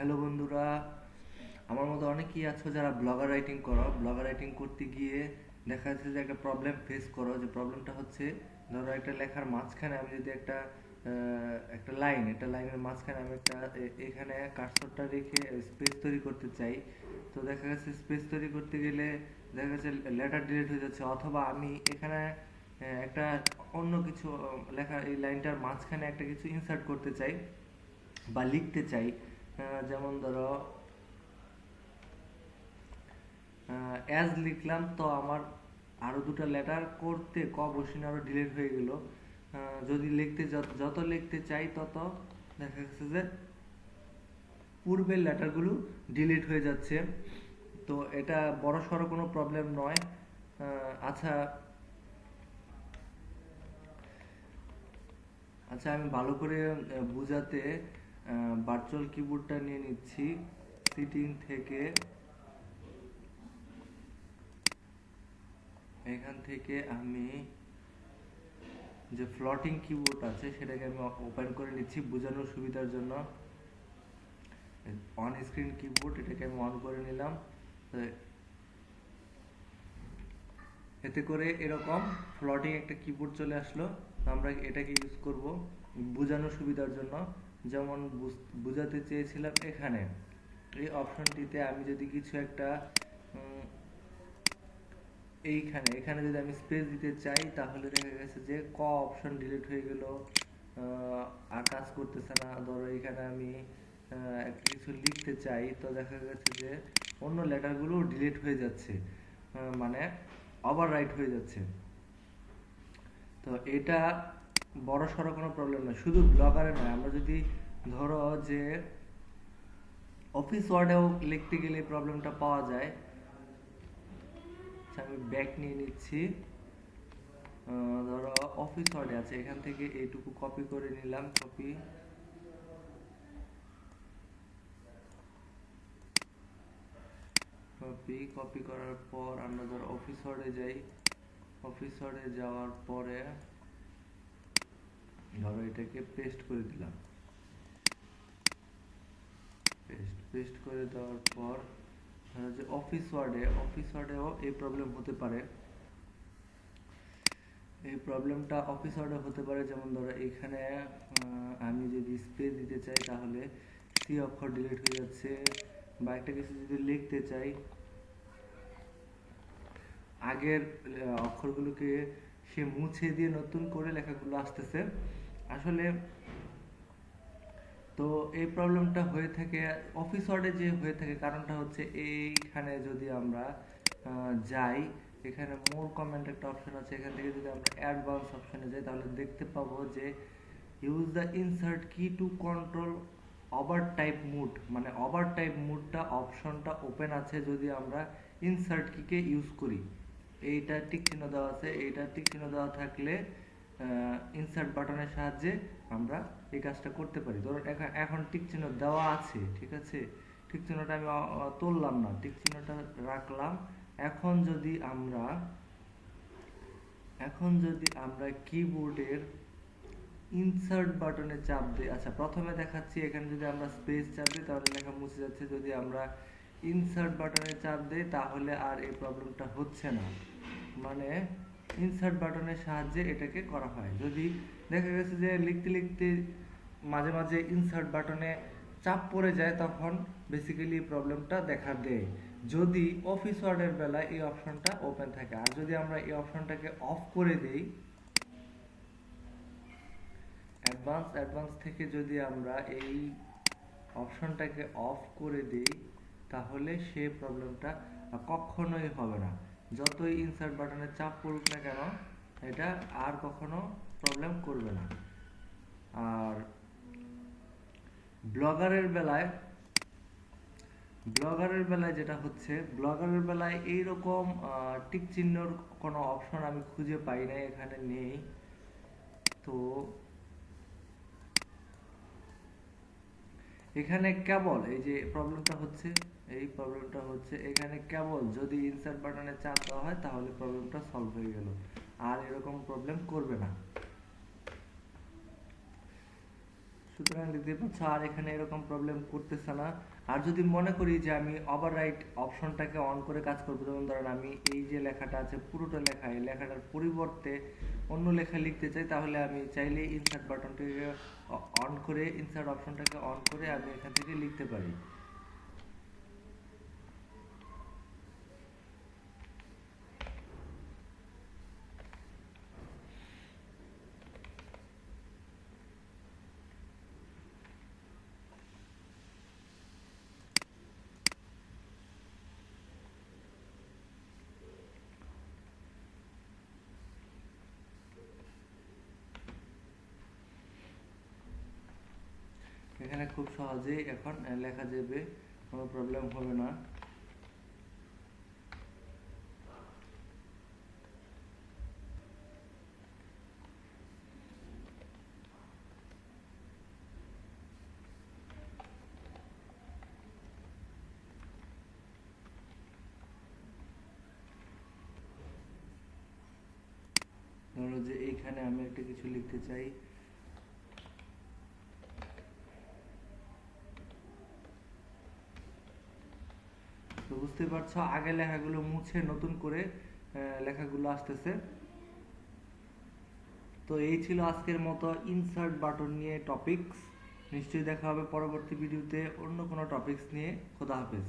Hello বন্ধুরা, আমার মতো অনেকেই আছো যারা ব্লগার রাইটিং করো। ব্লগার রাইটিং করতে গিয়ে দেখা যাচ্ছে যে একটা প্রবলেম ফেস করো। যে প্রবলেমটা হচ্ছে, ধরো একটা লেখার মাঝখানে আমি যদি একটা একটা লাইন একটা লাইনের মাঝখানে আমি একটা এখানে কার্সরটা রেখে স্পেস তৈরি করতে চাই, তো দেখা যাচ্ছে স্পেস তৈরি করতে গেলে দেখা যাচ্ছে লেটার ডিলিট হয়ে যাচ্ছে। অথবা আমি এখানে একটা অন্য কিছু লেখা এই লাইনটার মাঝখানে একটা কিছু ইনসার্ট করতে চাই বা লিখতে চাই যেমন ধরো অ্যাজ লিখলাম তো আমার আরও দুটো লেটার করতে ক বসিনি আরও ডিলিট হয়ে গেল। যদি লিখতে যত- লিখতে চাই তত দেখা যাচ্ছে যে পূর্বের লেটারগুলো ডিলিট হয়ে যাচ্ছে। তো এটা বড় সড়ো কোনো প্রবলেম নয়। আচ্ছা আচ্ছা আমি ভালো করে বুঝাতে ভার্চুয়াল কিবোর্ডটা নিয়ে নিচ্ছি। সিটিং থেকে এখান থেকে আমি যে ফ্লটিং কিবোর্ড আছে, সেটাকে আমি ওপেন করে নিচ্ছি বোঝানোর সুবিধার জন্য। অন স্ক্রিন কিবোর্ড এটাকে আমি অন করে নিলাম। এতে করে এরকম ফ্লটিং একটা কিবোর্ড চলে আসলো। আমরা এটাকে ইউজ করব বোঝানোর সুবিধার জন্য। যেমন বুঝ- বোঝাতে চেয়েছিলাম এখানে। এই অপশনটিতে আমি যদি কিছু একটা এইখানে, এখানে যদি আমি স্পেস দিতে চাই, তাহলে দেখা গেছে যে ক অপশন ডিলিট হয়ে গেল। আর কাজ করতেছে না। ধরো এখানে আমি কিছু লিখতে চাই, তো দেখা গেছে যে অন্য লেটারগুলো ডিলিট হয়ে যাচ্ছে। মানে ওভার রাইট হয়ে যাচ্ছে। তো এটা বড় সড়ো কোনো প্রবলেম নয়। শুধু ব্লগারে নয়, আমরা যদি ধরো যে অফিস ওয়ার্ডেও লিখতে গেলে প্রবলেমটা পাওয়া যায় আচ্ছা আমি ব্যাক নিয়ে নিচ্ছি। ধরো অফিস ওয়ার্ডে আছে, এখান থেকে এইটুকু কপি করে নিলাম কপি কপি কপি করার পর আমরা ধরো অফিস ওয়ার্ডে যাই। অফিস ওয়ার্ডে যাওয়ার পরে ধরো এটাকে পেস্ট করে দিলাম। পেস্ট পেস্ট করে দেওয়ার পর ধরো যে অফিস ওয়ার্ডে অফিস ওয়ার্ডেও এই প্রবলেম হতে পারে। এই প্রবলেমটা অফিস ওয়ার্ডে হতে পারে, যেমন ধরো এখানে আমি যদি স্পেস দিতে চাই তাহলে সি অক্ষর ডিলিট হয়ে যাচ্ছে বা একটা কিছু যদি লিখতে চাই আগের অক্ষরগুলোকে সে মুছে দিয়ে নতুন করে লেখাগুলো আসতেছে। আসলে তো এই প্রবলেমটা হয়ে থাকে অফিস ওয়ার্ডে যে হয়ে থাকে কারণটা হচ্ছে এইখানে যদি আমরা যাই, এখানে মোর কমেন্ট একটা অপশন আছে। এখান থেকে যদি আমরা অ্যাডভান্স অপশনে যাই, তাহলে দেখতে পাবো যে use the insert key to control overtype mode মানে ওভার টাইপ মুডটা অপশনটা ওপেন আছে যদি আমরা ইনসার্ট কিকে ইউজ করি। এইটা টিক চিহ্ন দেওয়া আছে। এইটা টিক চিহ্ন দেওয়া থাকলে ইনসার্ট বাটনের সাহায্যে আমরা এই কাজটা করতে পারি। ধরুন এখন- এখন টিক চিহ্ন দেওয়া আছে, ঠিক আছে? টিক চিহ্নটা আমি তুললাম না। টিক চিহ্নটা রাখলাম। এখন যদি আমরা, এখন যদি আমরা কিবোর্ডের ইনসার্ট বাটনে চাপ দিই আচ্ছা প্রথমে দেখাচ্ছি, এখানে যদি আমরা স্পেস চাপ দিই, তাহলে লেখা মুছে যাচ্ছে। যদি আমরা ইনসার্ট বাটনে চাপ দিই তাহলে আর এই প্রবলেমটা হচ্ছে না। মানে ইনসার্ট বাটনের সাহায্যে এটাকে করা হয়। যদি দেখা গেছে যে লিখতে লিখতে মাঝে মাঝে ইনসার্ট বাটনে চাপ পড়ে যায়, তখন বেসিক্যালি প্রবলেমটা দেখা দেয়। যদি অফিস ওয়ার্ডের বেলায় এই অপশনটা ওপেন থাকে। আর যদি আমরা এই অপশনটাকে অফ করে দেই অ্যাডভান্স অ্যাডভান্স থেকে যদি আমরা এই অপশনটাকে অফ করে দিই তাহলে সে প্রবলেমটা কখনোই হবে না। যতই ইনসার্ট বাটনে চাপ পড়ুক না কেন, এটা আর কখনো প্রবলেম করবে না। আর ব্লগারের বেলায় ব্লগারের বেলায় যেটা হচ্ছে ব্লগারের বেলায় এইরকম টিক চিহ্নর কোনো অপশন আমি খুঁজে পাই না এখানে নেই। তো এখানে কেবল, এই যে প্রবলেমটা হচ্ছে, এই প্রবলেমটা হচ্ছে, এখানে কেবল যদি ইনসার্ট বাটনে চাপ দেওয়া হয়, তাহলে প্রবলেমটা সলভ হয়ে গেল। আর এরকম প্রবলেম করবে না। সুতরাং দেখতে পাচ্ছ আর এখানে এরকম প্রবলেম করতেছে না। আর যদি মনে করি যে আমি ওভার রাইট অপশনটাকে অন করে কাজ করব, যেমন ধরেন আমি এই যে লেখাটা আছে, পুরোটা লেখা এই লেখাটার পরিবর্তে অন্য লেখা লিখতে চাই, তাহলে আমি চাইলে ইনসার্ট বাটনটাকে অন করে ইনসার্ট অপশনটাকে অন করে আমি এখান থেকে লিখতে পারি। এখানে খুব সহজেই এখন লেখা যাবে, কোনো প্রবলেম হবে না। ধরো যে এইখানে আমি একটা কিছু লিখতে চাই। বুঝতে পারছ? আগে লেখাগুলো মুছে নতুন করে লেখাগুলো আসতেছে। তো এই ছিল আজকের মতো ইনসার্ট বাটন নিয়ে টপিকস নিশ্চয়ই দেখা হবে পরবর্তী ভিডিওতে অন্য কোনো টপিকস নিয়ে। খোদা হাফেজ।